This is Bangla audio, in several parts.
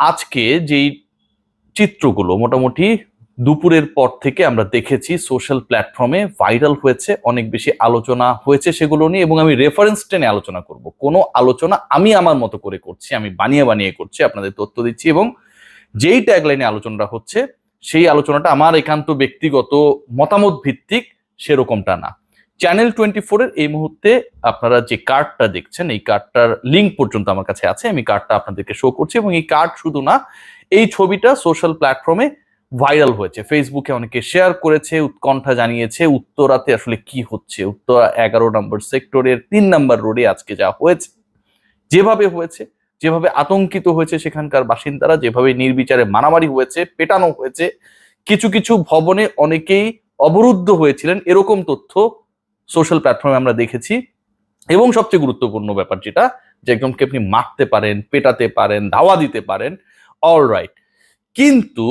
আজকে যেই চিত্রগুলো মোটামুটি দুপুরের পর থেকে আমরা দেখেছি সোশ্যাল প্ল্যাটফর্মে ভাইরাল হয়েছে, অনেক বেশি আলোচনা হয়েছে সেগুলো নিয়ে এবং আমি রেফারেন্স টেনে আলোচনা করব। কোনো আলোচনা আমি আমার মতো করে করছি, আমি বানিয়ে বানিয়ে করছি, আপনাদের তথ্য দিচ্ছি এবং যেই ট্যাগলাইনে আলোচনাটা হচ্ছে, সেই আলোচনাটা আমার একান্ত ব্যক্তিগত মতামত ভিত্তিক সেরকমটা না। চ্যানেল টোয়েন্টি ফোরের এই মুহূর্তে আপনারা যে কার্ডটা দেখছেন, এই কার্ডটার লিঙ্ক পর্যন্ত আমার কাছে আছে। আমি কার্ডটা আপনাদেরকে শো করছি এবং এই কার্ড শুধু না, এই ছবিটা সোশ্যাল প্ল্যাটফর্মে ভাইরাল হয়েছে। ফেসবুকে অনেকে শেয়ার করেছে, উৎকণ্ঠা জানিয়েছে, উত্তরাতে আসলে কি হচ্ছে? উত্তরা এগারো নম্বর সেক্টরের তিন নম্বর রোডে আজকে যা হয়েছে, যেভাবে হয়েছে, যেভাবে আতঙ্কিত হয়েছে সেখানকার বাসিন্দারা, যেভাবে নির্বিচারে মারামারি হয়েছে, পেটানো হয়েছে, কিছু কিছু ভবনে অনেকেই অবরুদ্ধ হয়েছিলেন। এরকম তথ্য সোশ্যাল প্ল্যাটফর্মে আমরা দেখেছি। এবং সবচেয়ে গুরুত্বপূর্ণ ব্যাপার যেটা, যে একজনকে আপনি মারতে পারেন, পেটাতে পারেন, ধাওয়া দিতে পারেন অল রাইট কিন্তু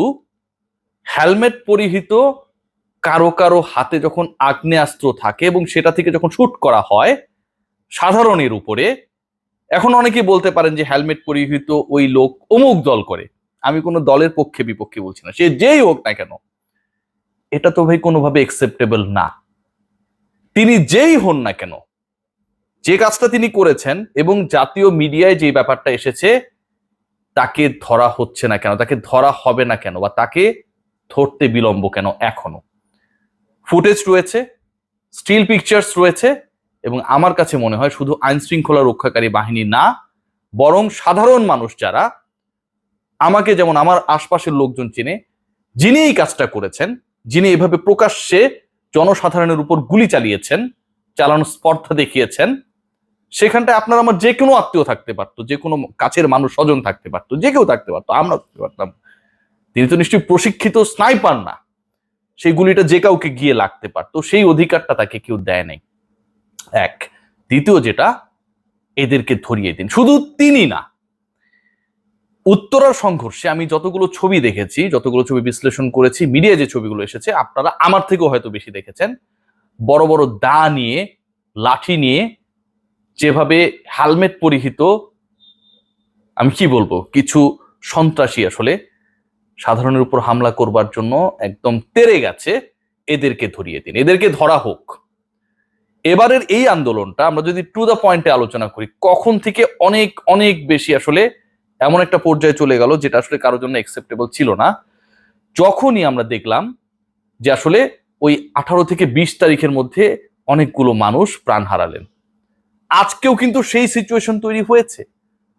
হেলমেট পরিহিত কারও কারও হাতে যখন আগ্নেয়াস্ত্র থাকে এবং সেটা থেকে যখন শুট করা হয়, সাধারণের উপরে, এখন অনেকেই বলতে পারেন যে হেলমেট পরিহিত ওই লোক অমুক দল করে। আমি কোনো দলের পক্ষে বিপক্ষে বলছি না। সে যেই হোক না কেন, এটা তো ভাই কোনোভাবে একসেপ্টেবল না। তিনি যেই হন না কেন, যে কাজটা তিনি করেছেন এবং জাতীয় মিডিয়ায় যে ব্যাপারটা এসেছে, তাকে ধরা হচ্ছে না কেন, তাকে ধরা হবে না কেন বা তাকে ধরতে বিলম্ব কেন এখনও? ফুটেজ রয়েছে, স্টিল পিকচার্স রয়েছে এবং আমার কাছে মনে হয় শুধু আইন শৃঙ্খলা রক্ষাকারী বাহিনী না, বরং সাধারণ মানুষ যারা, আমাকে যেমন আমার আশপাশের লোকজন চিনে, যিনি এই কাজটা করেছেন, যিনি এভাবে প্রকাশ্যে জনসাধারণের উপর গুলি চালিয়েছেন চালানোর স্পর্ধা দেখিয়েছেন। সেখানটায় আপনার আমার যে কোনো আত্মীয় থাকতে পারতো, যে কোনো কাছের মানুষ, স্বজন থাকতে পারতো, যে কেউ থাকতে পারতো, আমরা থাকতে পারতাম। তিনি তো নিশ্চয়ই প্রশিক্ষিত স্নাইপার না। সেই গুলিটা যে কাউকে গিয়ে লাগতে পারতো, সেই অধিকারটা তাকে কেউ দেয় নাই। এক। দ্বিতীয় যেটা, এদেরকে ধরিয়ে দিন। শুধু তিনি না উত্তরার সংঘর্ষে আমি যতগুলো ছবি দেখেছি, যতগুলো ছবি বিশ্লেষণ করেছি মিডিয়া যে ছবিগুলো এসেছে, আপনারা আমার থেকেও হয়তো বেশি দেখেছেন। বড় বড় দা নিয়ে, লাঠি নিয়ে যেভাবে হেলমেট পরিহিত, আমি কি বলব, কিছু সন্ত্রাসী আসলে সাধারণের উপর হামলা করবার জন্য একদম তেরে গেছে, এদেরকে ধরিয়ে দিন। এদেরকে ধরা হোক। এবারের এই আন্দোলনটা আমরা যদি টু দ্য পয়েন্টে আলোচনা করি, কখন থেকে অনেক অনেক বেশি আসলে এমন একটা পর্যায়ে চলে গেল যেটা আসলে কারোর জন্য একসেপ্টেবল ছিল না। যখনই আমরা দেখলাম যে আসলে ওই আঠারো থেকে বিশ তারিখের মধ্যে অনেকগুলো মানুষ প্রাণ হারালেন। আজকেও কিন্তু সেই সিচুয়েশন তৈরি হয়েছে।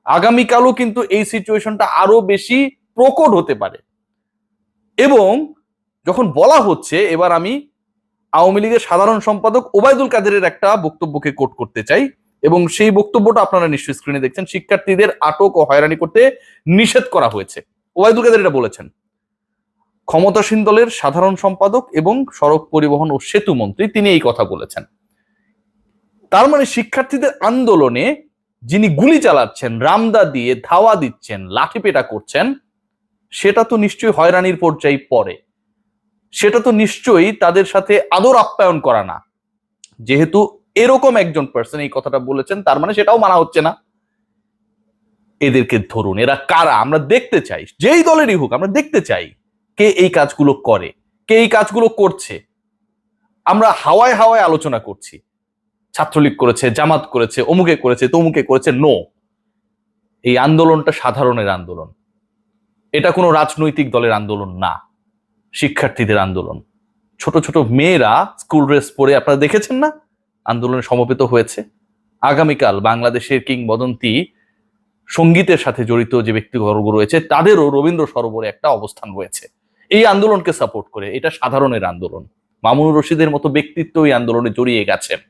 আগামীকালও কিন্তু এই সিচুয়েশনটা আরও বেশি প্রকট হতে পারে। এবং যখন বলা হচ্ছে, এবার আমি আওয়ামী লীগের সাধারণ সম্পাদক ওবায়দুল কাদেরের একটা বক্তব্যকে কোট করতে চাই। এবং সেই বক্তব্যটা আপনারা নিশ্চয়ই স্ক্রিনে দেখছেন। শিক্ষার্থীদের আটক ও হয়রানি করতে নিষেধ করা হয়েছে। ওবায়দুল কাদের এটা বলেছেন। ক্ষমতাসীন দলের সাধারণ সম্পাদক এবং সড়ক পরিবহন ও সেতু মন্ত্রী তিনি এই কথা বলেছেন। তার মানে শিক্ষার্থীদের আন্দোলনে যিনি গুলি চালাচ্ছেন, রামদা দিয়ে ধাওয়া দিচ্ছেন, লাঠিপেটা করছেন, সেটা তো নিশ্চয়ই হয়রানির পর্যায়ে পড়ে। সেটা তো নিশ্চয়ই তাদের সাথে আদর আপ্যায়ন করা না। যেহেতু এরকম একজন পার্সন এই কথাটা বলেছেন, তার মানে সেটাও মানা হচ্ছে না। এদেরকে ধরুন, এরা কারা? আমরা দেখতে চাই, যেই দলেরই হোক, আমরা দেখতে চাই কে এই কাজগুলো করে, কে এই কাজগুলো করছে। আমরা হাওয়ায় হাওয়ায় আলোচনা করছি। ছাত্রলীগ করেছে, জামাত করেছে, অমুকে করেছে, তমুকে করেছে নো এই আন্দোলনটা সাধারণের আন্দোলন। এটা কোনো রাজনৈতিক দলের আন্দোলন না, শিক্ষার্থীদের আন্দোলন। ছোট ছোট মেয়েরা স্কুল ড্রেস পরে, আপনারা দেখেছেন না? আন্দোলনে সমবেত হয়েছে। আগামীকাল বাংলাদেশের কিংবদন্তি সঙ্গীতের সাথে জড়িত যে ব্যক্তিবর্গ রয়েছে, তাদেরও রবীন্দ্র সরোবরে একটা অবস্থান রয়েছে। এই আন্দোলনকে সাপোর্ট করে, এটা সাধারণের আন্দোলন। মামুনুর রশিদের মতো ব্যক্তিত্ব এই আন্দোলনে জড়িয়ে গেছেন,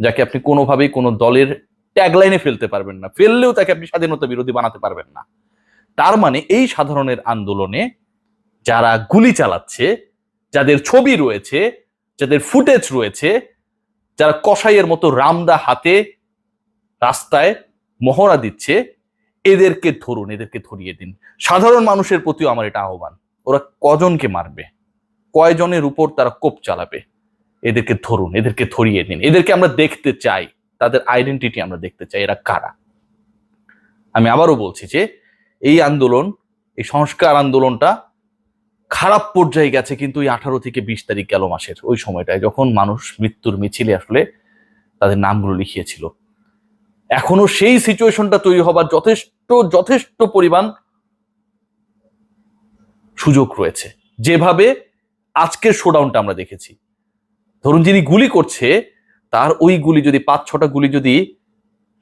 যাকে আপনি কোনোভাবেই কোনো দলের ট্যাগলাইনে ফেলতে পারবেন না, ফেললেও তাকে আপনি স্বাধীনতা বিরোধী বানাতে পারবেন না। তার মানে এই সাধারণের আন্দোলনে যারা গুলি চালাচ্ছে, যাদের ছবি রয়েছে, যাদের ফুটেজ রয়েছে যারা কসাইয়ের মতো রামদা হাতে রাস্তায় মহড়া দিচ্ছে, এদেরকে ধরুন, এদেরকে ধরিয়ে দিন। সাধারণ মানুষের প্রতিও আমার এটা আহ্বান। ওরা কজনকে মারবে? কয়জনের উপর তারা কোপ চালাবে? এদেরকে ধরুন, এদেরকে ধরিয়ে দিন। এদেরকে আমরা দেখতে চাই। তাদের আইডেন্টিটি আমরা দেখতে চাই। এরা কারা? আমি আবারও বলছি যে, এই আন্দোলন, এই সংস্কার আন্দোলনটা খারাপ পর্যায়ে গেছে কিন্তু ওই আঠারো থেকে বিশ তারিখ গেল মাসের, ওই সময়টায় যখন মানুষ মৃত্যুর মিছিলে আসলে তাদের নামগুলো লিখিয়েছিল। এখনও সেই সিচুয়েশনটা তৈরি হবার যথেষ্ট যথেষ্ট পরিমাণ সুযোগ রয়েছে। যেভাবে আজকের শোডাউনটা আমরা দেখেছি। ধরুন যিনি গুলি করছে, তার ওই গুলি যদি পাঁচ ছটা গুলি যদি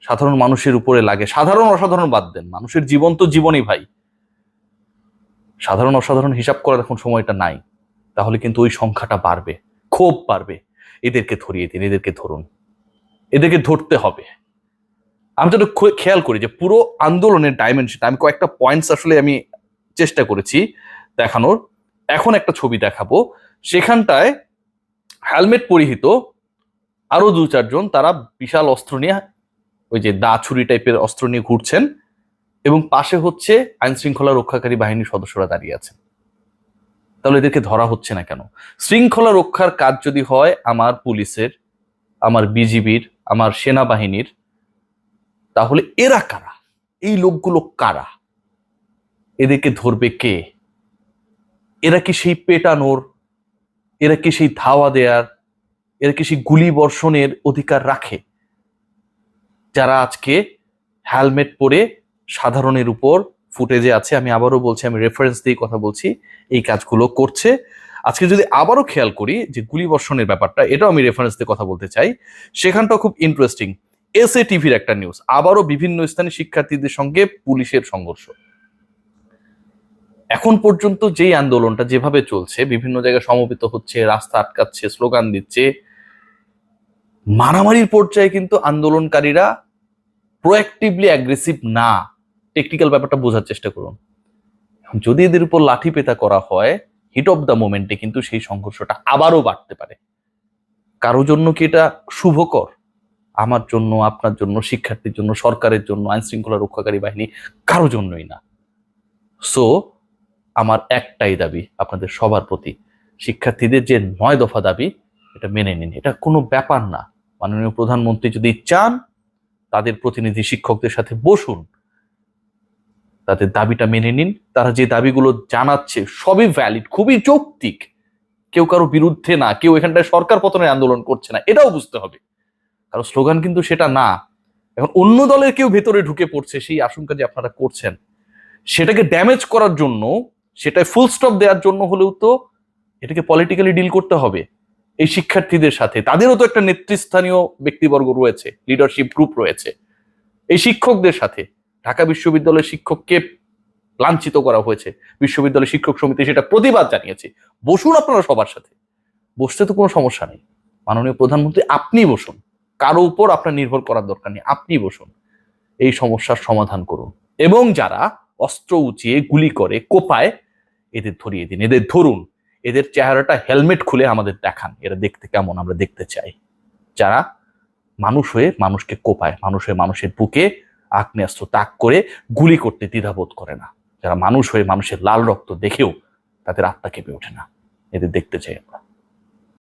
সাধারণ মানুষের উপরে লাগে, সাধারণ অসাধারণ বাদ দেন, মানুষের জীবন তো জীবনই ভাই। সাধারণ অসাধারণ হিসাব করার এখন সময়টা নাই, তাহলে কিন্তু ওই সংখ্যাটা বাড়বে ক্ষোভ বাড়বে। এদেরকে ধরিয়ে দিন, এদেরকে ধরুন, এদেরকে ধরতে হবে। আমি যেটা খেয়াল করি যে পুরো আন্দোলনের ডাইমেনশন আমি কয়েকটা পয়েন্টস আসলে আমি চেষ্টা করেছি দেখানোর। এখন একটা ছবি দেখাবো, সেখানটায় হেলমেট পরিহিত, আরও দু চারজন তারা বিশাল অস্ত্র নিয়ে, ওই যে দা ছুরি টাইপের অস্ত্র নিয়ে ঘুরছেন। এবং পাশে হচ্ছে আইন শৃঙ্খলা রক্ষাকারী বাহিনীর সদস্যরা দাঁড়িয়ে আছেন। তাহলে এদেরকে ধরা হচ্ছে না কেন? শৃঙ্খলা রক্ষার কাজ যদি হয় আমার পুলিশের, আমার বিজিবির, আমার সেনাবাহিনীর, তাহলে এরা কারা? এই লোকগুলো কারা? এদেরকে ধরবে কে? এরা কি সেই পেটানোর? এরা কি সেই ধাওয়া দেয়ার? এরা কি সেই গুলি বর্ষণের অধিকার রাখে? যারা আজকে হেলমেট পরে সাধারণের উপর ফুটেজে আছে। আমি আবারও বলছি, আমি রেফারেন্স দিয়ে কথা বলছি, এই কাজগুলো করছে। আজকে যদি আবারও খেয়াল করি যে গুলি বর্ষণের ব্যাপারটা, এটাও আমি রেফারেন্স দিয়ে কথা বলতে চাই। সেখানটা খুব ইন্টারেস্টিং এসএ টিভির একটা নিউজ আবারও বিভিন্ন স্থানে শিক্ষার্থীদের সঙ্গে পুলিশের সংঘর্ষ। এখন পর্যন্ত যেই আন্দোলনটা যেভাবে চলছে, বিভিন্ন জায়গায় সমবেত হচ্ছে, রাস্তা আটকাচ্ছে, স্লোগান দিচ্ছে, মারামারির পর্যায়ে কিন্তু আন্দোলনকারীরা প্রোঅ্যাক্টিভলি অ্যাগ্রেসিভ না। টেকনিক্যাল ব্যাপারটা বোঝার চেষ্টা করুন। যদি এদের উপর লাঠি পেতা করা হয় হিট অফ দ্য মোমেন্টে কিন্তু সেই সংঘর্ষটা আবারও বাড়তে পারে। কারও জন্য কি এটা শুভকর? আমার জন্য, আপনার জন্য, শিক্ষার্থীর জন্য, সরকারের জন্য আইন শৃঙ্খলা রক্ষাকারী বাহিনী, কারও জন্যই না। সো আমার একটাই দাবি আপনাদের সবার প্রতি, শিক্ষার্থীদের যে নয় দফা দাবি, এটা মেনে নিন। এটা কোনো ব্যাপার না। মাননীয় প্রধানমন্ত্রী যদি চান, তাদের প্রতিনিধি শিক্ষকদের সাথে বসুন। তাদের দাবিটা মেনে নিন। তারা যে দাবিগুলো জানাচ্ছে সবই ভ্যালিড খুবই যৌক্তিক। কেউ কারও বিরুদ্ধে না, কেউ এখানটায় সরকার পতনের আন্দোলন করছে না, এটাও বুঝতে হবে। কারণ স্লোগান কিন্তু সেটা না। এখন অন্য দলের কেউ ভেতরে ঢুকে পড়ছে, সেই আশঙ্কা যে আপনারা করছেন। সেটাকে ড্যামেজ করার জন্য, সেটায় ফুল স্টপ দেওয়ার জন্য হলেও তো এটাকে পলিটিক্যালি ডিল করতে হবে। এই শিক্ষার্থীদের সাথে, তাদেরও তো একটা নেতৃস্থানীয় ব্যক্তিবর্গ রয়েছে লিডারশিপ গ্রুপ রয়েছে। এই শিক্ষকদের সাথে ঢাকা বিশ্ববিদ্যালয়ের শিক্ষককে লাঞ্ছিত করা হয়েছে। বিশ্ববিদ্যালয় শিক্ষক সমিতি সেটা প্রতিবাদ জানিয়েছে। বসুন আপনারা সবার সাথে। বসতে তো কোনো সমস্যা নেই। মাননীয় প্রধানমন্ত্রী, আপনি বসুন। কারও উপর আপনার নির্ভর করার দরকার নেই। আপনি বসুন। এই সমস্যার সমাধান করুন। এবং যারা অস্ত্র উঁচিয়ে গুলি করে, কোপায়, এদের ধরিয়ে দিন। এদের ধরুন। এদের চেহারাটা হেলমেট খুলে আমাদের দেখান। এরা দেখতে কেমন? আমরা দেখতে চাই। যারা মানুষ হয়ে মানুষকে কোপায়, মানুষ হয়ে মানুষের বুকে আগ্নেয়াস্ত্র তাক করে গুলি করতে দ্বিধাবোধ করে না। যারা মানুষ হয়ে মানুষের লাল রক্ত দেখেও তাদের আত্মা কেঁপে ওঠে না। এদের দেখতে চাই আমরা।